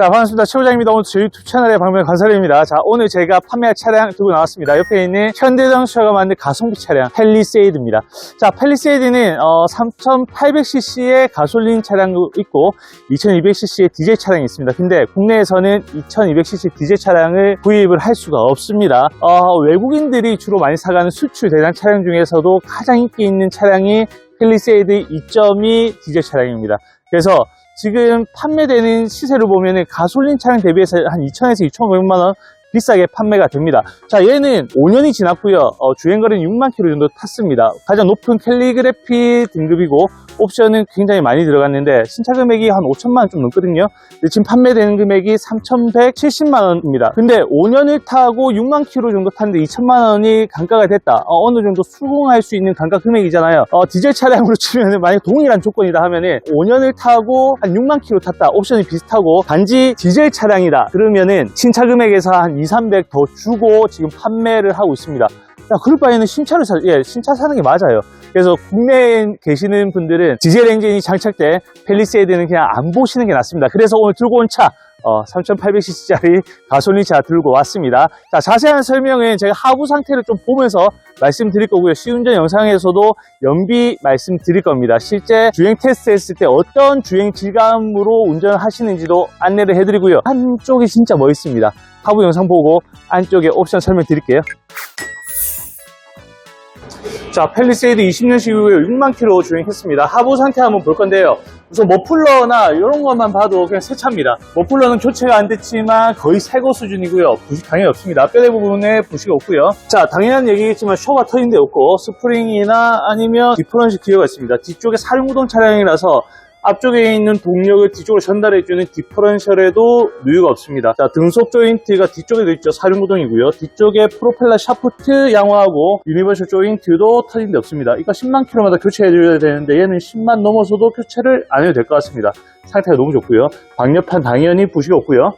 자, 반갑습니다. 최부장입니다. 오늘 제 유튜브 채널에 방문 감사드립니다. 자, 오늘 제가 판매할 차량 들고 나왔습니다. 옆에 있는 현대자동차가 만든 가성비 차량 펠리세이드입니다. 자, 펠리세이드는 어, 3,800cc의 가솔린 차량도 있고 2,200cc의 디젤 차량이 있습니다. 근데 국내에서는 2,200cc 디젤 차량을 구입을 할 수가 없습니다. 어, 외국인들이 주로 많이 사가는 수출 대상 차량 중에서도 가장 인기 있는 차량이 펠리세이드 2.2 디젤 차량입니다. 그래서 지금 판매되는 시세를 보면 가솔린 차량 대비해서 한 2,000에서 2,500만 원 비싸게 판매가 됩니다. 자, 얘는 5년이 지났고요. 어, 주행거리는 6만 킬로 정도 탔습니다. 가장 높은 캘리그래피 등급이고 옵션은 굉장히 많이 들어갔는데 신차 금액이 한 5천만 원좀 넘거든요. 근데 지금 판매되는 금액이 3,170만 원입니다. 근데 5년을 타고 6만 킬로 정도 탔는데 2천만 원이 단가가 됐다. 어, 느 정도 수긍할 수 있는 단가 금액이잖아요. 어, 디젤 차량으로 치면 만약 동일한 조건이다 하면 은 5년을 타고 한 6만 킬로 탔다. 옵션이 비슷하고 단지 디젤 차량이다. 그러면은 신차 금액에서 한 2, 300 더 주고 지금 판매를 하고 있습니다. 야, 그럴 바에는 신차를 사, 예, 신차 사는 게 맞아요. 그래서 국내에 계시는 분들은 디젤 엔진이 장착된 펠리세이드는 그냥 안 보시는 게 낫습니다. 그래서 오늘 들고 온 차, 어, 3800cc짜리 가솔린 차 들고 왔습니다. 자, 자세한 설명은 제가 하부 상태를 좀 보면서 말씀드릴 거고요. 시운전 영상에서도 연비 말씀드릴 겁니다. 실제 주행 테스트 했을 때 어떤 주행 질감으로 운전을 하시는지도 안내를 해드리고요. 한쪽이 진짜 멋있습니다. 하부 영상 보고 안쪽에 옵션 설명 드릴게요. 자, 펠리세이드 20년식 이후에 6만 킬로 주행했습니다. 하부 상태 한번 볼 건데요. 우선 머플러나 이런 것만 봐도 그냥 새 차입니다. 머플러는 교체가 안 됐지만 거의 새거 수준이고요. 부식 당연히 없습니다. 뼈대 부분에 부식이 없고요. 자, 당연한 얘기겠지만 쇼가 터진 데 없고 스프링이나 아니면 디퍼런식 기어가 있습니다. 뒤쪽에 사륜구동 차량이라서 앞쪽에 있는 동력을 뒤쪽으로 전달해주는 디퍼런셜에도 누유가 없습니다. 자, 등속 조인트가 뒤쪽에 도 있죠. 사륜구동이고요. 뒤쪽에 프로펠러 샤프트 양호하고 유니버셜 조인트도 터진 데 없습니다. 이거 10만 킬로마다 교체해줘야 되는데 얘는 10만 넘어서도 교체를 안 해도 될 것 같습니다. 상태가 너무 좋고요. 방열판 당연히 부식이 없고요.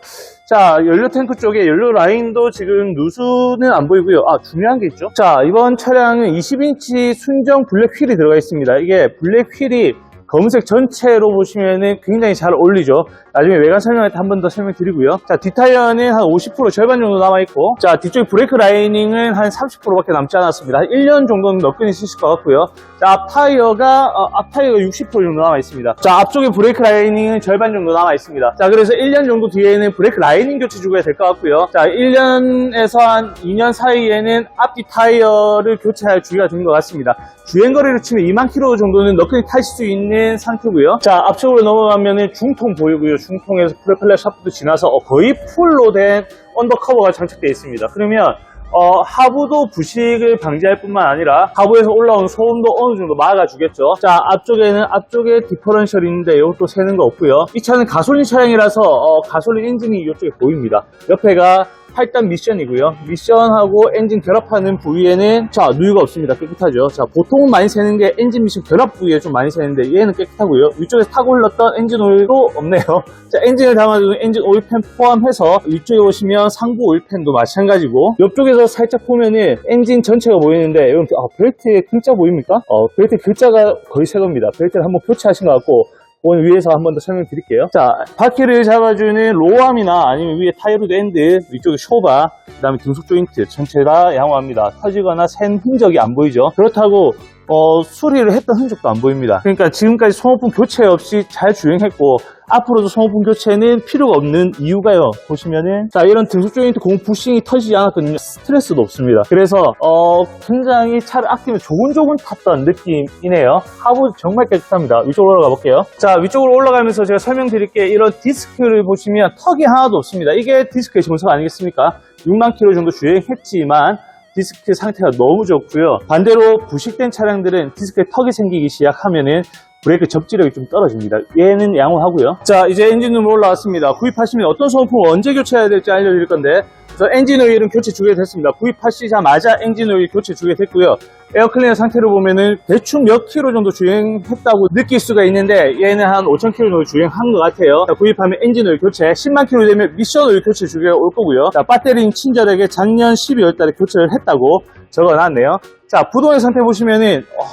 자, 연료 탱크 쪽에 연료 라인도 지금 누수는 안 보이고요. 아, 중요한 게 있죠. 자, 이번 차량은 20인치 순정 블랙 휠이 들어가 있습니다. 이게 블랙 휠이 검은색 전체로 보시면은 굉장히 잘 어울리죠. 나중에 외관 설명할 때 한 번 더 설명드리고요. 자, 뒷타이어는 한 50% 절반 정도 남아있고, 자, 뒤쪽 브레이크 라이닝은 한 30%밖에 남지 않았습니다. 한 1년 정도는 너끈히 쓰실 것 같고요. 자, 앞 타이어가, 어, 앞 타이어가 60% 정도 남아있습니다. 자, 앞쪽에 브레이크 라이닝은 절반 정도 남아있습니다. 자, 그래서 1년 정도 뒤에는 브레이크 라이닝 교체 주고야 될 것 같고요. 자, 1년에서 한 2년 사이에는 앞뒤 타이어를 교체할 주기가 된것 같습니다. 주행거리로 치면 2만 킬로 정도는 너끈히 타실 수 있는 상태고요. 자, 앞쪽으로 넘어가면은 중통 보이고요. 중통에서 프로펠러 샤프트 지나서 어, 거의 풀로 된 언더커버가 장착되어 있습니다. 그러면 어, 하부도 부식을 방지할 뿐만 아니라 하부에서 올라오는 소음도 어느 정도 막아주겠죠. 자, 앞쪽에는 앞쪽에 디퍼런셜이 있는데 이것도 새는 거 없고요. 이 차는 가솔린 차량이라서 어, 가솔린 엔진이 이쪽에 보입니다. 옆에가 8단 미션이고요. 미션하고 엔진 결합하는 부위에는 자 누유가 없습니다. 깨끗하죠. 자 보통은 많이 새는 게 엔진 미션 결합 부위에 좀 많이 새는데 얘는 깨끗하고요. 위쪽에 타고 흘렀던 엔진 오일도 없네요. 자 엔진을 담아주는 엔진 오일팬 포함해서 위쪽에 보시면 상부 오일팬도 마찬가지고 옆쪽에서 살짝 보면은 엔진 전체가 보이는데 여러분 아, 벨트에 글자 보입니까? 어, 벨트 글자가 거의 새 겁니다. 벨트를 한번 교체하신 것 같고 오늘 위에서 한 번 더 설명드릴게요. 자, 바퀴를 잡아주는 로암이나 아니면 위에 타이로드 엔드, 위쪽에 쇼바, 그 다음에 등속 조인트 전체가 양호합니다. 터지거나 샌 흔적이 안 보이죠. 그렇다고 어, 수리를 했던 흔적도 안 보입니다. 그러니까 지금까지 소모품 교체 없이 잘 주행했고 앞으로도 소모품 교체는 필요가 없는 이유가요. 보시면은 자 이런 등속 조인트 고무 부싱이 터지지 않았거든요. 스트레스도 없습니다. 그래서 어, 굉장히 차를 아끼면 조근조근 탔던 느낌이네요. 하부 정말 깨끗합니다. 위쪽으로 올라가 볼게요. 자 위쪽으로 올라가면서 제가 설명드릴 게 이런 디스크를 보시면 턱이 하나도 없습니다. 이게 디스크의 정석 아니겠습니까? 6만 킬로 정도 주행했지만 디스크 상태가 너무 좋고요. 반대로 부식된 차량들은 디스크에 턱이 생기기 시작하면은 브레이크 접지력이 좀 떨어집니다. 얘는 양호하고요. 자, 이제 엔진룸으로 올라왔습니다. 구입하시면 어떤 소모품을 언제 교체해야 될지 알려드릴 건데 그래서 엔진 오일은 교체 주게 됐습니다. 구입하시자마자 엔진 오일 교체 주게 됐고요. 에어클리너 상태로 보면은 대충 몇 킬로 정도 주행했다고 느낄 수가 있는데 얘는 한 5천 킬로 정도 주행한 것 같아요. 자, 구입하면 엔진 오일 교체, 10만 킬로 되면 미션 오일 교체 주게 올 거고요. 자, 배터리는 친절하게 작년 12월 달에 교체를 했다고 적어놨네요. 자, 부동의 상태 보시면은 어,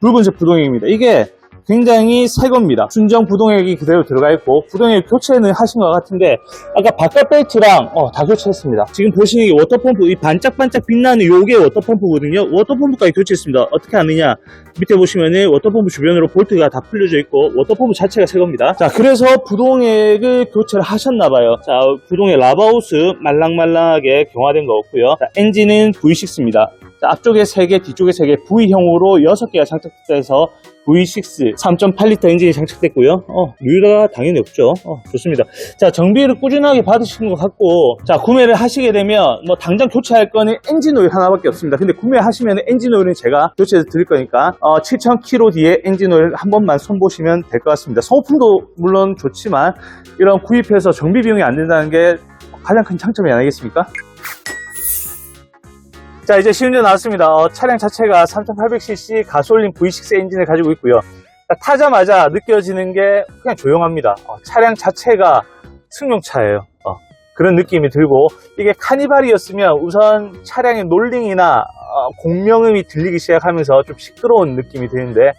붉은색 부동입니다. 이게 굉장히 새 겁니다. 순정 부동액이 그대로 들어가 있고 부동액 교체는 하신 것 같은데 아까 바깥 벨트랑 어, 다 교체했습니다. 지금 보시는 이 워터펌프 이 반짝반짝 빛나는 요게 워터펌프거든요. 워터펌프까지 교체했습니다. 어떻게 하느냐 밑에 보시면은 워터펌프 주변으로 볼트가 다 풀려져 있고 워터펌프 자체가 새 겁니다. 자 그래서 부동액을 교체를 하셨나봐요. 자 부동액 라바우스 말랑말랑하게 경화된 거 없고요. 자, 엔진은 V6입니다. 자, 앞쪽에 3개, 뒤쪽에 3개, V형으로 6개가 장착돼서 V6 3.8L 엔진이 장착됐고요. 어, 누유가 당연히 없죠. 어, 좋습니다. 자, 정비를 꾸준하게 받으시는 것 같고, 자, 구매를 하시게 되면, 뭐, 당장 교체할 거는 엔진 오일 하나밖에 없습니다. 근데 구매하시면 엔진 오일은 제가 교체해서 드릴 거니까, 어, 7,000km 뒤에 엔진 오일 한 번만 손보시면 될 것 같습니다. 소모품도 물론 좋지만, 이런 구입해서 정비 비용이 안 든다는 게 가장 큰 장점이 아니겠습니까? 자 이제 시운전 나왔습니다. 어, 차량 자체가 3800cc 가솔린 V6 엔진을 가지고 있고요. 자, 타자마자 느껴지는 게 그냥 조용합니다. 어, 차량 자체가 승용차예요. 어, 그런 느낌이 들고 이게 카니발이었으면 우선 차량의 놀링이나 어, 공명음이 들리기 시작하면서 좀 시끄러운 느낌이 드는데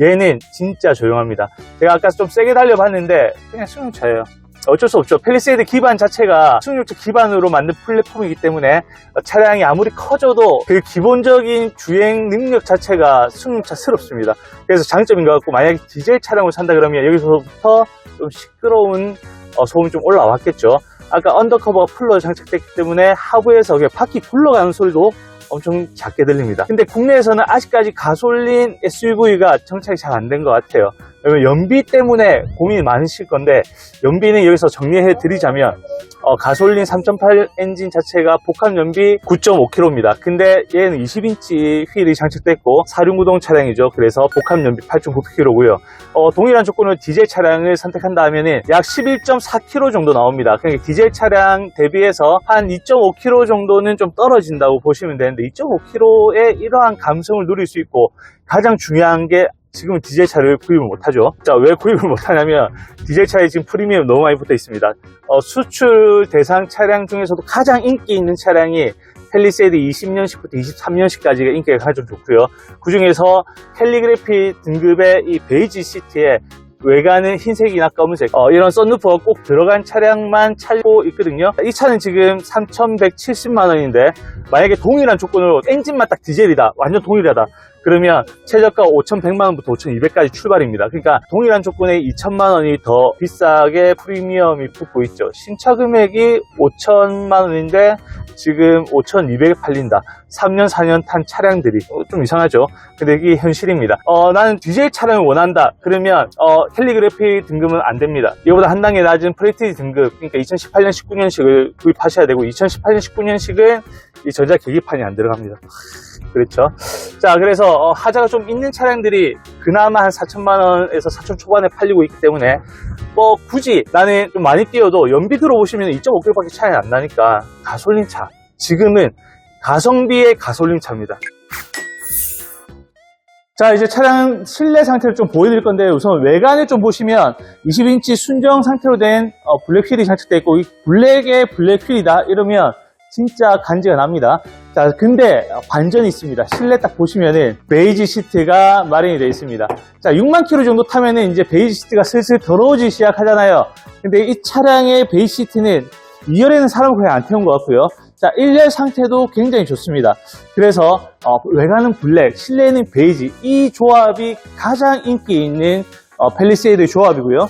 얘는 진짜 조용합니다. 제가 아까 좀 세게 달려봤는데 그냥 승용차예요. 어쩔 수 없죠. 펠리세이드 기반 자체가 승용차 기반으로 만든 플랫폼이기 때문에 차량이 아무리 커져도 그 기본적인 주행 능력 자체가 승용차스럽습니다. 그래서 장점인 것 같고 만약에 디젤 차량을 산다 그러면 여기서부터 좀 시끄러운 어, 소음이 좀 올라왔겠죠. 아까 언더커버가 풀로 장착됐기 때문에 하부에서 바퀴 굴러가는 소리도 엄청 작게 들립니다. 근데 국내에서는 아직까지 가솔린 SUV가 정착이 잘 안 된 것 같아요. 왜냐면 연비 때문에 고민이 많으실 건데 연비는 여기서 정리해 드리자면 어, 가솔린 3.8 엔진 자체가 복합 연비 9.5km입니다. 근데 얘는 20인치 휠이 장착됐고 사륜구동 차량이죠. 그래서 복합 연비 8.9km고요. 어, 동일한 조건으로 디젤 차량을 선택한다 하면은 약 11.4km 정도 나옵니다. 그러니까 디젤 차량 대비해서 한 2.5km 정도는 좀 떨어진다고 보시면 되는데 2.5km의 이러한 감성을 누릴 수 있고 가장 중요한 게 지금은 디젤 차를 구입을 못하죠. 자, 왜 구입을 못하냐면 디젤 차에 지금 프리미엄 너무 많이 붙어 있습니다. 어, 수출 대상 차량 중에서도 가장 인기 있는 차량이 펠리세이드 20년식부터 23년식까지가 인기가 가장 좋고요. 그 중에서 캘리그래피 등급의 이 베이지 시트에 외관은 흰색이나 검은색 어, 이런 썬루프가 꼭 들어간 차량만 찾고 있거든요 이 차는 지금 3,170만 원인데 만약에 동일한 조건으로 엔진만 딱 디젤이다 완전 동일하다 그러면 최저가 5,100만 원부터 5,200까지 출발입니다. 그러니까 동일한 조건에 2천만 원이 더 비싸게 프리미엄이 붙고 있죠. 신차 금액이 5천만 원인데 지금 5,200에 팔린다 3년 4년 탄 차량들이 어, 좀 이상하죠? 근데 이게 현실입니다. 어, 나는 디젤 차량을 원한다. 그러면 어, 캘리그래피 등급은 안 됩니다. 이거보다 한 단계 낮은 프레티지 등급 그러니까 2018년 19년식을 구입하셔야 되고 2018년 19년식은 이 전자 계기판이 안 들어갑니다. 그렇죠? 자 그래서 어, 하자가 좀 있는 차량들이 그나마 한 4천만 원에서 4천 초반에 팔리고 있기 때문에 뭐 굳이 나는 좀 많이 뛰어도 연비 들어보시면 2.5km밖에 차이 안 나니까 가솔린 차. 지금은 가성비의 가솔린 차입니다. 자 이제 차량 실내 상태를 좀 보여드릴 건데 우선 외관을 좀 보시면 20인치 순정 상태로 된 어, 블랙 휠이 장착되어 있고 이 블랙의 블랙 휠이다 이러면 진짜 간지가 납니다. 자 근데 반전이 있습니다. 실내 딱 보시면은 베이지 시트가 마련이 되어 있습니다. 자 6만 킬로 정도 타면은 이제 베이지 시트가 슬슬 더러워지기 시작하잖아요. 근데 이 차량의 베이지 시트는 2열에는 사람을 거의 안 태운 것 같고요 자 1열 상태도 굉장히 좋습니다 그래서 어, 외관은 블랙 실내는 베이지 이 조합이 가장 인기 있는 어, 펠리세이드 조합이고요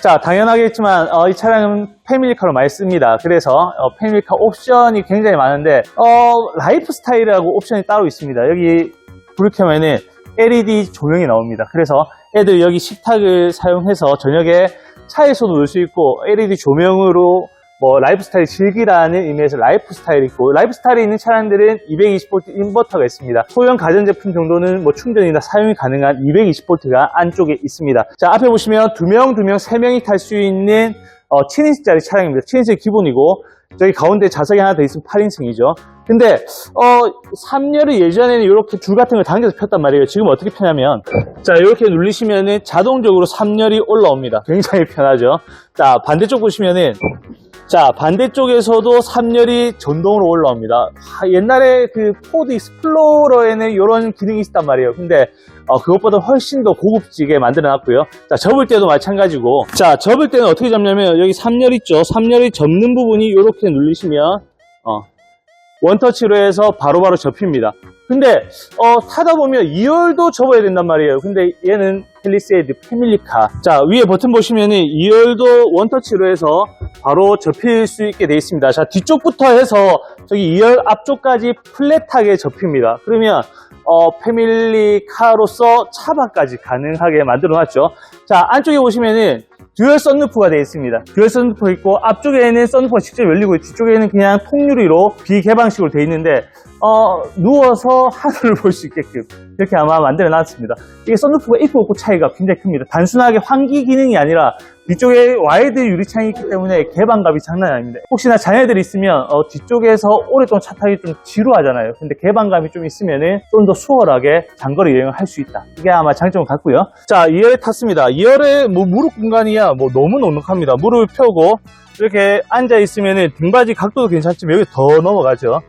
자, 당연하겠지만 어, 이 차량은 패밀리카로 많이 씁니다. 그래서 어, 패밀리카 옵션이 굉장히 많은데 어, 라이프 스타일이라고 옵션이 따로 있습니다. 여기 불을 켜면은 LED 조명이 나옵니다. 그래서 애들 여기 식탁을 사용해서 저녁에 차에서도 놀수 있고 LED 조명으로 뭐 라이프 스타일 즐기라는 의미에서 라이프 스타일이 있고 라이프 스타일이 있는 차량들은 220V 인버터가 있습니다. 소형 가전제품 정도는 뭐 충전이나 사용이 가능한 220V가 안쪽에 있습니다. 자 앞에 보시면 두 명, 두 명, 세 명이 탈 수 있는 어, 7인승짜리 차량입니다. 7인승이 기본이고 저기 가운데 좌석이 하나 더 있으면 8인승이죠. 근데 어 3열을 예전에는 이렇게 줄 같은 걸 당겨서 폈단 말이에요. 지금 어떻게 펴냐면 자 이렇게 누르시면은 자동적으로 3열이 올라옵니다. 굉장히 편하죠. 자 반대쪽 보시면은 자 반대쪽에서도 3열이 전동으로 올라옵니다 아, 옛날에 그 포드 익스플로러에는 이런 기능이 있단 말이에요 근데 어, 그것보다 훨씬 더 고급지게 만들어 놨고요. 자, 접을 때도 마찬가지고. 자, 접을 때는 어떻게 접냐면 여기 3열 있죠. 3열이 접는 부분이 이렇게 눌리시면 어, 원터치로 해서 바로바로 접힙니다. 근데 어, 타다 보면 2열도 접어야 된단 말이에요. 근데 얘는 펠리세이드 패밀리카. 자, 위에 버튼 보시면은 2열도 원터치로 해서 바로 접힐 수 있게 되어 있습니다. 자, 뒤쪽부터 해서 저기 2열 앞쪽까지 플랫하게 접힙니다. 그러면 어, 패밀리카로서 차박까지 가능하게 만들어 놨죠. 자, 안쪽에 보시면은 듀얼 썬루프가 되어 있습니다. 듀얼 썬루프 있고 앞쪽에는 썬루프가 직접 열리고 뒤쪽에는 그냥 통유리로 비개방식으로 되어 있는데 어, 누워서 하늘을 볼 수 있게끔 이렇게 아마 만들어 놨습니다. 이게 썬루프가 있고 없고 차이가 굉장히 큽니다. 단순하게 환기 기능이 아니라 뒤쪽에 와이드 유리창이 있기 때문에 개방감이 장난이 아닙니다. 혹시나 자녀들이 있으면 어, 뒤쪽에서 오랫동안 차 타기 좀 지루하잖아요. 근데 개방감이 좀 있으면은 좀더 수월하게 장거리 여행을 할 수 있다. 이게 아마 장점을 갖고요. 자, 2열에 탔습니다. 2열에 뭐 무릎 공간이야 뭐 너무 넉넉합니다. 무릎을 펴고 이렇게 앉아 있으면은 등받이 각도도 괜찮지만 여기 더 넘어가죠.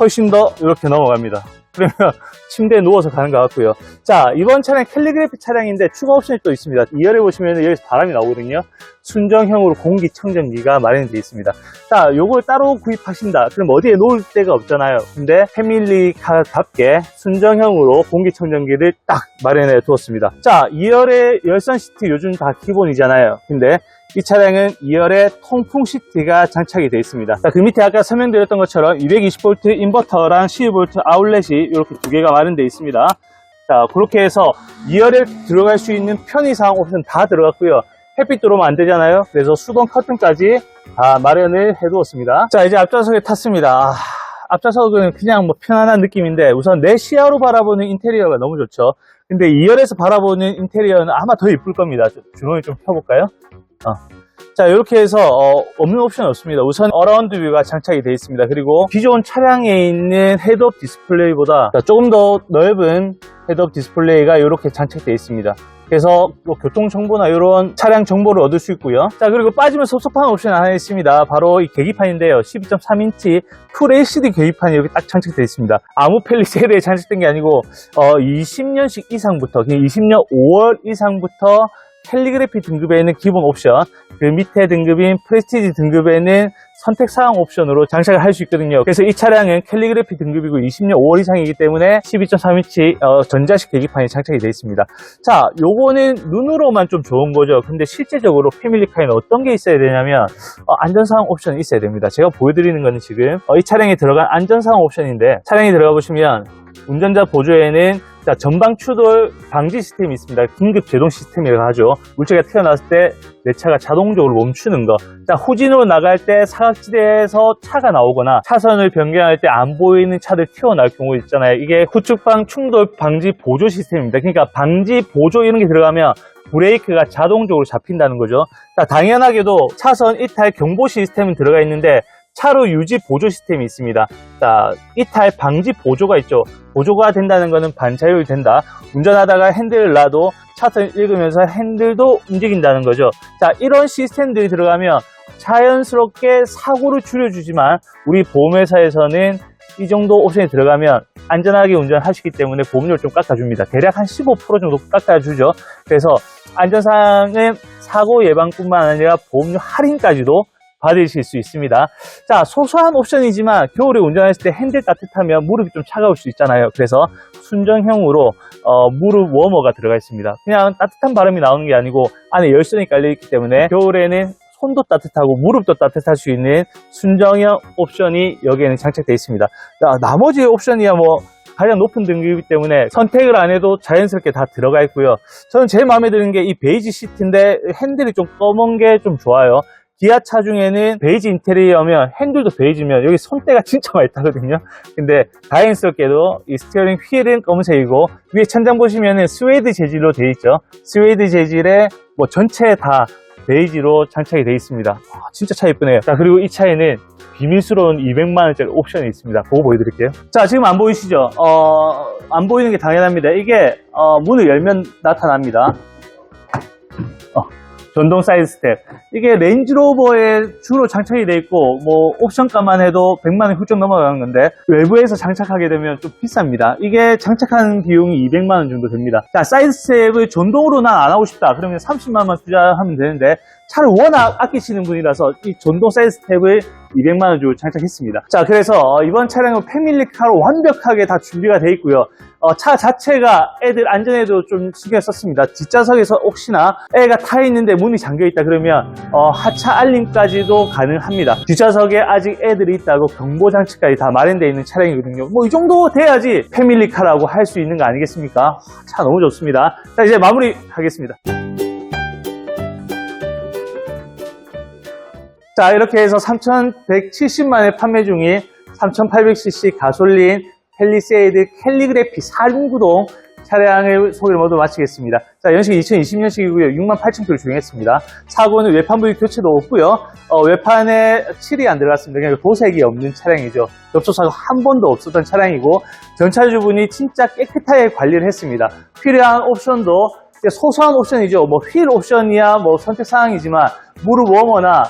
훨씬 더 이렇게 넘어갑니다. 그러면 침대에 누워서 가는 것 같고요. 자, 이번 차량 캘리그래피 차량인데 추가 옵션이 또 있습니다. 2열에 보시면 여기서 바람이 나오거든요. 순정형으로 공기청정기가 마련이 되어 있습니다. 자, 요걸 따로 구입하신다. 그럼 어디에 놓을 데가 없잖아요. 근데 패밀리카답게 순정형으로 공기청정기를 딱 마련해 두었습니다. 자, 2열에 열선 시트 요즘 다 기본이잖아요. 근데 이 차량은 2열에 통풍 시트가 장착이 되어 있습니다. 자, 그 밑에 아까 설명드렸던 것처럼 220V 인버터랑 12V 아울렛이 이렇게 두 개가 마련되어 있습니다. 자, 그렇게 해서 2열에 들어갈 수 있는 편의상 옵션 다 들어갔고요. 햇빛 들어오면 안 되잖아요. 그래서 수동 커튼까지 다 마련을 해 두었습니다. 자, 이제 앞좌석에 탔습니다. 아, 앞좌석은 그냥 뭐 편안한 느낌인데 우선 내 시야로 바라보는 인테리어가 너무 좋죠. 근데 2열에서 바라보는 인테리어는 아마 더 이쁠 겁니다. 주머니 좀 펴볼까요? 어. 자 이렇게 해서 어, 없는 옵션 없습니다 우선 어라운드 뷰가 장착이 되어 있습니다 그리고 기존 차량에 있는 헤드업 디스플레이보다 자, 조금 더 넓은 헤드업 디스플레이가 이렇게 장착되어 있습니다 그래서 뭐 교통 정보나 이런 차량 정보를 얻을 수 있고요. 자 그리고 빠지면 섭섭한 옵션 하나 있습니다. 바로 이 계기판인데요. 12.3인치 풀 LCD 계기판이 이렇게 딱 장착되어 있습니다. 아무 펠리세이드에 장착된 게 아니고 어, 20년식 이상부터 20년 5월 이상부터 캘리그래피 등급에는 기본 옵션, 그 밑에 등급인 프레스티지 등급에는 선택 사항 옵션으로 장착을 할 수 있거든요. 그래서 이 차량은 캘리그래피 등급이고 20년 5월 이상이기 때문에 12.3인치 어, 전자식 계기판이 장착이 되어 있습니다. 자, 요거는 눈으로만 좀 좋은 거죠. 근데 실제적으로 패밀리카에는 어떤 게 있어야 되냐면 어, 안전사항 옵션이 있어야 됩니다. 제가 보여드리는 거는 지금 어, 이 차량에 들어간 안전사항 옵션인데 차량에 들어가 보시면 운전자 보조에는 자, 전방 추돌 방지 시스템이 있습니다. 긴급 제동 시스템이라고 하죠. 물체가 튀어나왔을 때 내 차가 자동적으로 멈추는 거. 자, 후진으로 나갈 때 사각지대에서 차가 나오거나 차선을 변경할 때 안 보이는 차들 튀어나올 경우 있잖아요. 이게 후측방 충돌 방지 보조 시스템입니다. 그러니까 방지 보조 이런 게 들어가면 브레이크가 자동적으로 잡힌다는 거죠. 자, 당연하게도 차선 이탈 경보 시스템은 들어가 있는데 차로 유지 보조 시스템이 있습니다. 자, 이탈 방지 보조가 있죠. 보조가 된다는 것은 반차율 된다. 운전하다가 핸들을 놔도 차선 읽으면서 핸들도 움직인다는 거죠. 자, 이런 시스템들이 들어가면 자연스럽게 사고를 줄여주지만 우리 보험회사에서는 이 정도 옵션이 들어가면 안전하게 운전하시기 때문에 보험료를 좀 깎아줍니다. 대략 한 15% 정도 깎아주죠. 그래서 안전사항은 사고 예방뿐만 아니라 보험료 할인까지도 받으실 수 있습니다. 자, 소소한 옵션이지만 겨울에 운전했을 때 핸들 따뜻하면 무릎이 좀 차가울 수 있잖아요. 그래서 순정형으로 어, 무릎 워머가 들어가 있습니다. 그냥 따뜻한 바람이 나오는 게 아니고 안에 열선이 깔려 있기 때문에 겨울에는 손도 따뜻하고 무릎도 따뜻할 수 있는 순정형 옵션이 여기에는 장착되어 있습니다. 자, 나머지 옵션이야 뭐 가장 높은 등급이기 때문에 선택을 안 해도 자연스럽게 다 들어가 있고요. 저는 제일 마음에 드는 게 이 베이지 시트인데 핸들이 좀 검은 게 좀 좋아요. 기아 차 중에는 베이지 인테리어면 핸들도 베이지면 여기 손때가 진짜 많이 타거든요. 근데 다행스럽게도 이 스티어링 휠은 검은색이고 위에 천장 보시면은 스웨이드 재질로 되어 있죠. 스웨이드 재질에 뭐 전체 다 베이지로 장착이 되어 있습니다. 와, 진짜 차 예쁘네요. 자, 그리고 이 차에는 비밀스러운 200만원짜리 옵션이 있습니다. 그거 보여드릴게요. 자, 지금 안 보이시죠? 어, 안 보이는 게 당연합니다. 이게, 어, 문을 열면 나타납니다. 어, 전동 사이드 스텝. 이게 레인지로버에 주로 장착이 돼 있고 뭐 옵션값만 해도 100만 원 훌쩍 넘어가는 건데 외부에서 장착하게 되면 좀 비쌉니다. 이게 장착하는 비용이 200만 원 정도 됩니다. 자, 사이드 스텝을 전동으로 난 안 하고 싶다. 그러면 30만 원만 투자하면 되는데 차를 워낙 아끼시는 분이라서 이 전동 사이드 스텝을 200만 원 주고 장착했습니다. 자, 그래서 이번 차량은 패밀리카로 완벽하게 다 준비가 돼 있고요. 어, 차 자체가 애들 안전에도 좀 신경 썼습니다. 뒷좌석에서 혹시나 애가 타 있는데 문이 잠겨 있다 그러면 어, 하차 알림까지도 가능합니다. 뒷좌석에 아직 애들이 있다고 경보 장치까지 다 마련되어 있는 차량이거든요. 뭐 이 정도 돼야지 패밀리카라고 할 수 있는 거 아니겠습니까? 와, 차 너무 좋습니다. 자, 이제 마무리 하겠습니다. 자, 이렇게 해서 3,170만에 판매 중인 3,800cc 가솔린 펠리세이드 캘리그래피 4중구동 차량의 소개를 모두 마치겠습니다. 자, 연식은 2020년식이고요. 68,000km 주행했습니다. 사고는 외판 부위 교체도 없고요. 어, 외판에 칠이 안 들어갔습니다. 그러니까 도색이 없는 차량이죠. 접촉사고 한 번도 없었던 차량이고 전차주분이 진짜 깨끗하게 관리를 했습니다. 필요한 옵션도 소소한 옵션이죠. 뭐 휠 옵션이야 뭐 선택 사항이지만 무릎 워머나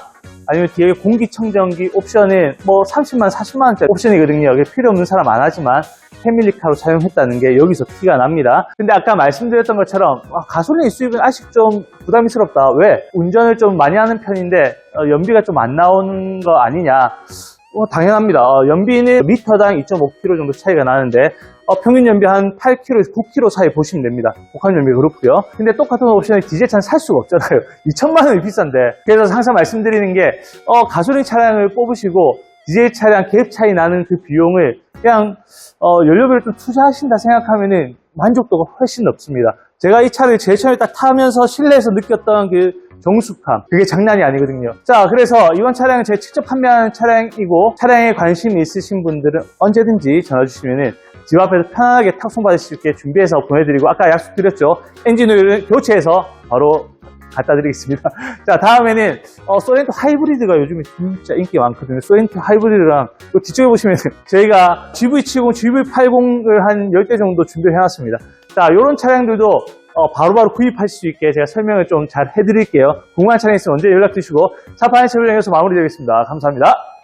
아니면 뒤에 공기청정기 옵션은 뭐 30만, 40만 원짜리 옵션이거든요. 이게 필요 없는 사람 안 하지만 패밀리카로 사용했다는 게 여기서 티가 납니다. 근데 아까 말씀드렸던 것처럼 아, 가솔린 수입은 아직 좀 부담스럽다. 왜? 운전을 좀 많이 하는 편인데 어, 연비가 좀 안 나오는 거 아니냐? 어, 당연합니다. 어, 연비는 리터당 2.5km 정도 차이가 나는데 어, 평균 연비 한 8km에서 9km 사이 보시면 됩니다. 복합 연비 그렇고요. 근데 똑같은 옵션에 디젤차는 살 수가 없잖아요. 2천만 원이 비싼데. 그래서 항상 말씀드리는 게 어, 가솔린 차량을 뽑으시고 디젤 차량 갭 차이 나는 그 비용을 그냥 어, 연료비를 좀 투자하신다 생각하면은 만족도가 훨씬 높습니다. 제가 이 차를 제일 처음에 딱 타면서 실내에서 느꼈던 그 정숙함. 그게 장난이 아니거든요. 자 그래서 이번 차량은 제가 직접 판매하는 차량이고 차량에 관심이 있으신 분들은 언제든지 전화 주시면은 집 앞에서 편하게 탁송 받으실 수 있게 준비해서 보내드리고 아까 약속드렸죠. 엔진 오일을 교체해서 바로 갖다 드리겠습니다. 자 다음에는 어, 소렌토 하이브리드가 요즘에 진짜 인기 많거든요. 소렌토 하이브리드랑 또 뒤쪽에 보시면 저희가 GV70, GV80을 한 10대 정도 준비를 해놨습니다. 자 이런 차량들도 어, 바로바로 구입하실 수 있게 제가 설명을 좀 잘 해드릴게요. 궁금한 차량 있으면 언제 연락 주시고 차파의 채널에서 마무리되겠습니다. 감사합니다.